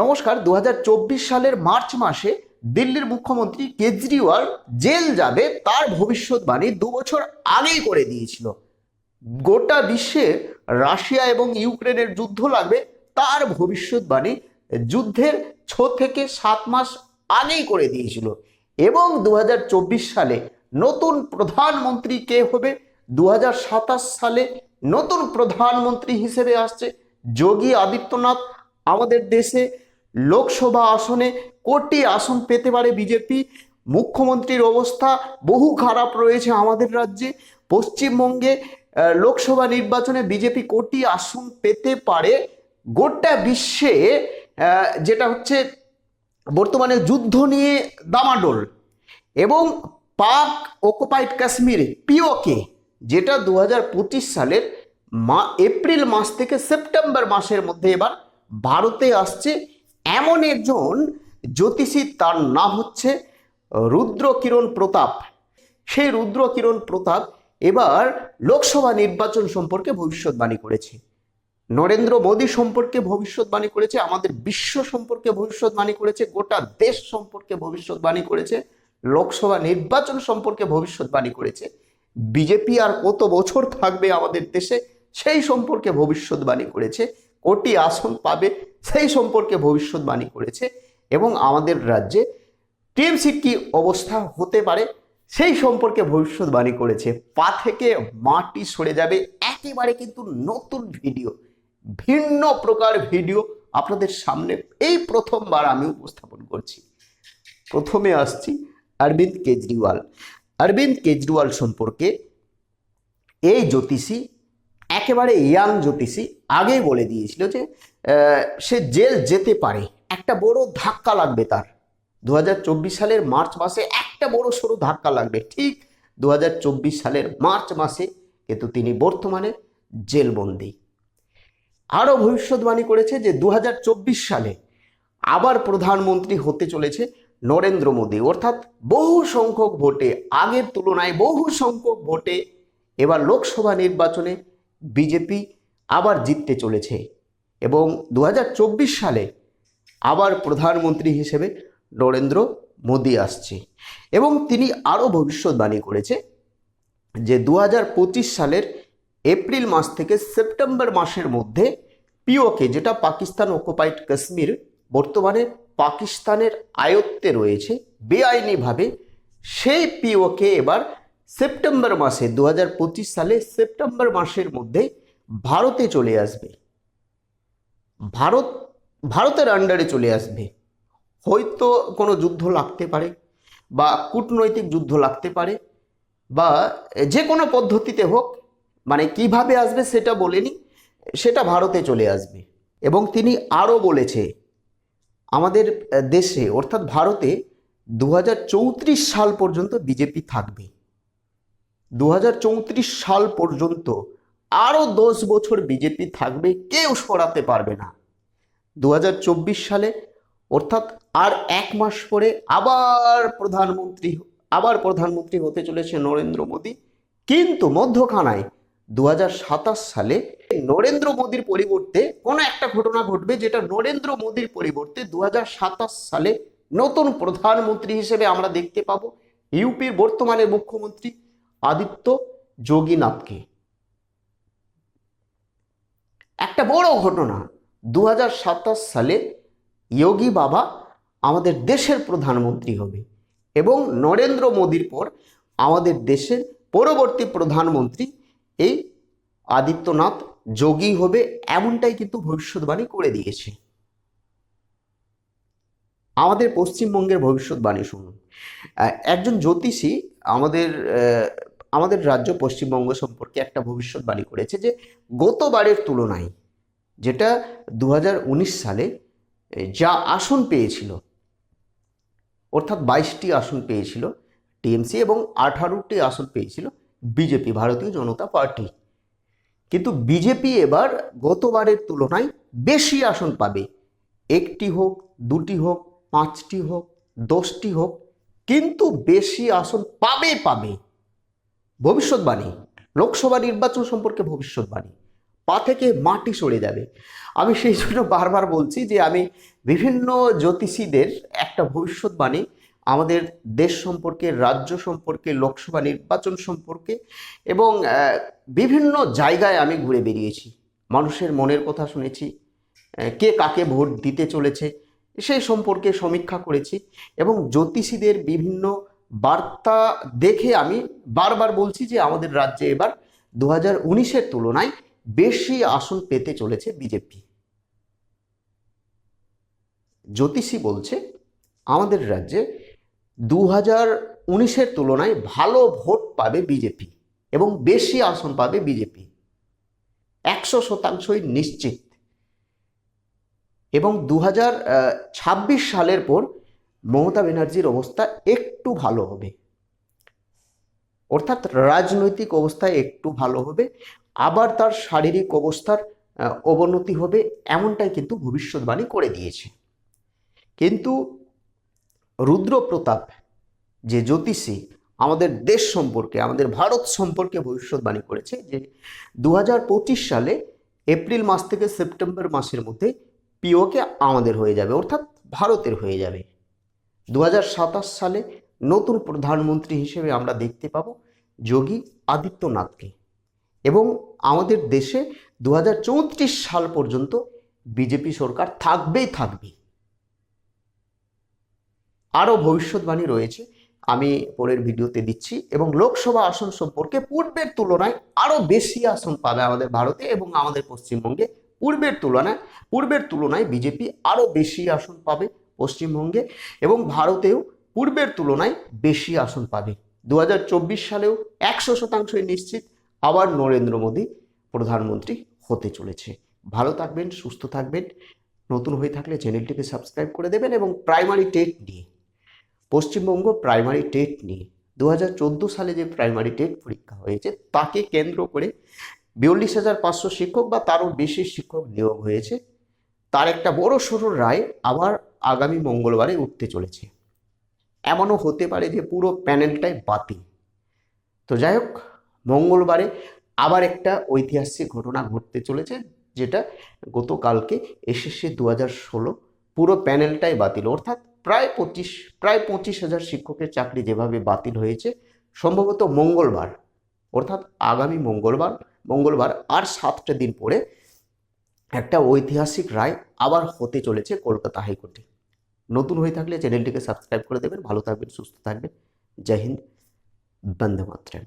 নমস্কার দু হাজার চব্বিশ সালের মার্চ মাসে দিল্লির মুখ্যমন্ত্রী কেজরিওয়াল জেল যাবে, তার ভবিষ্যৎবাণী দু বছর আগেই করে দিয়েছিল। গোটা বিশ্বে রাশিয়া এবং ইউক্রেনের যুদ্ধ লাগবে, তার ভবিষ্যৎবাণী যুদ্ধের ছ থেকে সাত মাস আগেই করে দিয়েছিল। এবং দু হাজার চব্বিশ সালে নতুন প্রধানমন্ত্রী কে হবে? দু হাজার সাতাশ সালে নতুন প্রধানমন্ত্রী হিসেবে আসছে যোগী আদিত্যনাথ, আমাদের দেশে লোকসভা আসনে কোটি আসন পেতে পারে বিজেপি। মুখ্যমন্ত্রীর অবস্থা বহু খারাপ রয়েছে আমাদের রাজ্যে। পশ্চিমবঙ্গে লোকসভা নির্বাচনে বিজেপি কোটি আসন পেতে পারে। গোটা বিশ্বে যেটা হচ্ছে বর্তমানে যুদ্ধ নিয়ে দামাডোল এবং পাক অকুপাইড কাশ্মীর, পিওকে, যেটা দু হাজার পঁচিশ সালের মা, এপ্রিল মাস থেকে সেপ্টেম্বর মাসের মধ্যে এবার ভারতে আসছে। এমন একজন জ্যোতিষী, তার নাম হচ্ছে রুদ্র কিরণ প্রতাপ। সেই রুদ্র কিরণ প্রতাপ এবার লোকসভা নির্বাচন সম্পর্কে ভবিষ্যৎবাণী করেছে। নরেন্দ্র মোদী সম্পর্কে ভবিষ্যৎবাণী করেছে, আমাদের বিশ্ব সম্পর্কে ভবিষ্যৎবাণী করেছে, গোটা দেশ সম্পর্কে ভবিষ্যৎবাণী করেছে, লোকসভা নির্বাচন সম্পর্কে ভবিষ্যৎবাণী করেছে। বিজেপি আর কত বছর থাকবে আমাদের দেশে, সেই সম্পর্কে ভবিষ্যৎবাণী করেছে। কোটি আসন পাবে সেই সম্পর্কে ভবিষ্যৎবাণী করেছে এবং আমাদের রাজ্যে টিএমসির কি অবস্থা হতে পারে সেই সম্পর্কে ভবিষ্যৎবাণী করেছে। পা থেকে মাটি সরে যাবে, একেবারে কিন্তু নতুন ভিডিও, ভিন্ন প্রকার ভিডিও আপনাদের সামনে এই প্রথমবার আমি উপস্থাপন করছি। প্রথমে আসছি অরবিন্দ কেজরিওয়াল। অরবিন্দ কেজরিওয়াল সম্পর্কে এই জ্যোতিষী একেবারে ইয়াং জ্যোতিষী আগেই বলে দিয়েছিল যে সে জেল যেতে পারে। একটা বড় ধাক্কা লাগবে তার। দু হাজার চব্বিশ সালের মার্চ মাসে একটা বড় সড়ো ধাক্কা লাগবে। ঠিক দু হাজার চব্বিশ সালের মার্চ মাসে কিন্তু তিনি বর্তমানে জেলবন্দি। আরও ভবিষ্যৎবাণী করেছে যে দু হাজার চব্বিশ সালে আবার প্রধানমন্ত্রী হতে চলেছে নরেন্দ্র মোদী। অর্থাৎ বহু সংখ্যক ভোটে, আগের তুলনায় বহু সংখ্যক ভোটে এবার লোকসভা নির্বাচনে বিজেপি আবার জিততে চলেছে এবং দু হাজার চব্বিশ সালে আবার প্রধানমন্ত্রী হিসেবে নরেন্দ্র মোদী আসছে এবং তিনি আরও ভবিষ্যৎবাণী করেছে যে দু হাজার পঁচিশ সালের এপ্রিল মাস থেকে সেপ্টেম্বর মাসের মধ্যে পিওকে, যেটা পাকিস্তান অকুপাইড কাশ্মীর, বর্তমানে পাকিস্তানের আয়ত্তে রয়েছে, বেআইনিভাবে সেই পিওকে এবার সেপ্টেম্বর মাসে দু হাজার পঁচিশ সালে সেপ্টেম্বর মাসের মধ্যে ভারতে চলে আসবে। ভারত, ভারতের আন্ডারে চলে আসবে। হয়তো কোনো যুদ্ধ লাগতে পারে বা কূটনৈতিক যুদ্ধ লাগতে পারে বা যে কোনো পদ্ধতিতে হোক মানে কীভাবে আসবে সেটা বলেনি, সেটা ভারতে চলে আসবে। এবং তিনি আরও বলেছে, আমাদের দেশে, অর্থাৎ ভারতে দু হাজার চৌত্রিশ সাল পর্যন্ত বিজেপি থাকবে। দু হাজার চৌত্রিশ সাল পর্যন্ত আরও দশ বছর বিজেপি থাকবে, কেউ সরাতে পারবে না। দু হাজার চব্বিশ সালে, অর্থাৎ আর এক মাস পরে আবার প্রধানমন্ত্রী আবার প্রধানমন্ত্রী হতে চলেছে নরেন্দ্র মোদী। কিন্তু মধ্যখানায় দু হাজার সাতাশ সালে নরেন্দ্র মোদীর পরিবর্তে কোনো একটা ঘটনা ঘটবে যেটা নরেন্দ্র মোদীর পরিবর্তে দু হাজার সাতাশ সালে নতুন প্রধানমন্ত্রী হিসেবে আমরা দেখতে পাবো। ইউপির বর্তমানে মুখ্যমন্ত্রী আদিত্য যোগীনাথকে। একটা বড় ঘটনা দু হাজার সাতাশ সালে যোগী বাবা আমাদের দেশের প্রধানমন্ত্রী হবে এবং নরেন্দ্র মোদীর পর আমাদের দেশের পরবর্তী প্রধানমন্ত্রী এই আদিত্যনাথ যোগী হবে এমনটাই কিন্তু ভবিষ্যৎবাণী করে দিয়েছে। আমাদের পশ্চিমবঙ্গের ভবিষ্যৎবাণী শুনুন। একজন জ্যোতিষী আমাদের আমাদের রাজ্য পশ্চিমবঙ্গ সম্পর্কে একটা ভবিষ্যৎবাণী করেছে যে গতবারের তুলনায় যেটা দু হাজার উনিশ সালে যা আসন পেয়েছিল, অর্থাৎ বাইশটি আসন পেয়েছিল, টিএমসি এবং আঠারোটি আসন পেয়েছিল বিজেপি, ভারতীয় জনতা পার্টি। কিন্তু বিজেপি এবার গতবারের তুলনায় বেশি আসন পাবে। একটি হোক, দুটি হোক, পাঁচটি হোক, দশটি হোক, কিন্তু বেশি আসন পাবে পাবে। ভবিষ্যৎবাণী, লোকসভা নির্বাচন সম্পর্কে ভবিষ্যৎবাণী, পা থেকে মাটি সরে যাবে। আমি সেই জন্য বারবার বলছি যে আমি বিভিন্ন জ্যোতিষীদের একটা ভবিষ্যৎবাণী আমাদের দেশ সম্পর্কে, রাজ্য সম্পর্কে, লোকসভা নির্বাচন সম্পর্কে এবং বিভিন্ন জায়গায় আমি ঘুরে বেরিয়েছি মানুষের মনের কথা শুনেছি কে কাকে ভোট দিতে চলেছে, সেই সম্পর্কে সমীক্ষা করেছি এবং জ্যোতিষীদের বিভিন্ন বার্তা দেখে আমি বারবার বলছি যে আমাদের রাজ্যে এবার দু হাজার উনিশের তুলনায় বেশি আসন পেতে চলেছে বিজেপি। জ্যোতিষী বলছে, আমাদের রাজ্যে দু হাজার উনিশের তুলনায় ভালো ভোট পাবে বিজেপি এবং বেশি আসন পাবে বিজেপি। একশো শতাংশই নিশ্চিত। এবং দু ছাব্বিশ সালের পর মমতা ব্যানার্জির অবস্থা একটু ভালো হবে। অর্থাৎ রাজনৈতিক অবস্থা একটু ভালো হবে, আবার তার শারীরিক অবস্থার অবনতি হবে এমনটাই কিন্তু ভবিষ্যৎবাণী করে দিয়েছে। কিন্তু রুদ্রপ্রতাপ, যে জ্যোতিষী, আমাদের দেশ সম্পর্কে, আমাদের ভারত সম্পর্কে ভবিষ্যৎবাণী করেছে যে দু হাজার পঁচিশ সালে এপ্রিল মাস থেকে সেপ্টেম্বর মাসের মধ্যে পিওকে আমাদের হয়ে যাবে, অর্থাৎ ভারতের হয়ে যাবে। দু হাজার সাতাশ সালে নতুন প্রধানমন্ত্রী হিসেবে আমরা দেখতে পাবো যোগী আদিত্যনাথকে। এবং আমাদের দেশে দু হাজার চৌত্রিশ সাল পর্যন্ত বিজেপি সরকার থাকবেই থাকবে আরও ভবিষ্যৎবাণী রয়েছে, আমি পরের ভিডিওতে দিচ্ছি। এবং লোকসভা আসন সম্পর্কে পূর্বের তুলনায় আরও বেশি আসন পাবে আমাদের ভারতে এবং আমাদের পশ্চিমবঙ্গে। পূর্বের তুলনায় পূর্বের তুলনায় বিজেপি আরও বেশি আসন পাবে পশ্চিমবঙ্গে এবং ভারতেও পূর্বের তুলনায় বেশি আসন পাবে। দু হাজার চব্বিশ সালেও একশো শতাংশই নিশ্চিত আবার নরেন্দ্র মোদী প্রধানমন্ত্রী হতে চলেছে। ভালো থাকবেন, সুস্থ থাকবেন। নতুন হয়ে থাকলে চ্যানেলটিকে সাবস্ক্রাইব করে দেবেন এবং প্রাইমারি টেট নিয়ে, পশ্চিমবঙ্গ প্রাইমারি টেট নিয়ে দু হাজার চোদ্দ সালে যে প্রাইমারি টেট পরীক্ষা হয়েছে তাকে কেন্দ্র করে বিয়াল্লিশ হাজার পাঁচশো শিক্ষক বা তারও বেশি শিক্ষক নিয়োগ হয়েছে। তার একটা বড় সরু রায়, আবার আগামী মঙ্গলবারে উঠতে চলেছে। এমনও হতে পারে যে পুরো প্যানেলটাই বাতিল। তো যাই হোক, মঙ্গলবারে আবার একটা ঐতিহাসিক ঘটনা ঘটতে চলেছে, যেটা গতকালকে এসএসসি দু হাজার ষোলো পুরো প্যানেলটাই বাতিল। অর্থাৎ প্রায় পঁচিশ প্রায় পঁচিশ হাজার শিক্ষকের চাকরি যেভাবে বাতিল হয়েছে, সম্ভবত মঙ্গলবার। অর্থাৎ আগামী মঙ্গলবার মঙ্গলবার আর সাতটা দিন পরে একটা ঐতিহাসিক রায় আবার হতে চলেছে কলকাতা হাইকোর্টে। নতুন হয়ে থাকলে চ্যানেলটিকে সাবস্ক্রাইব করে দেবেন, ভালো থাকবেন, সুস্থ থাকবেন। জয় হিন্দ, বন্দে মাতরম।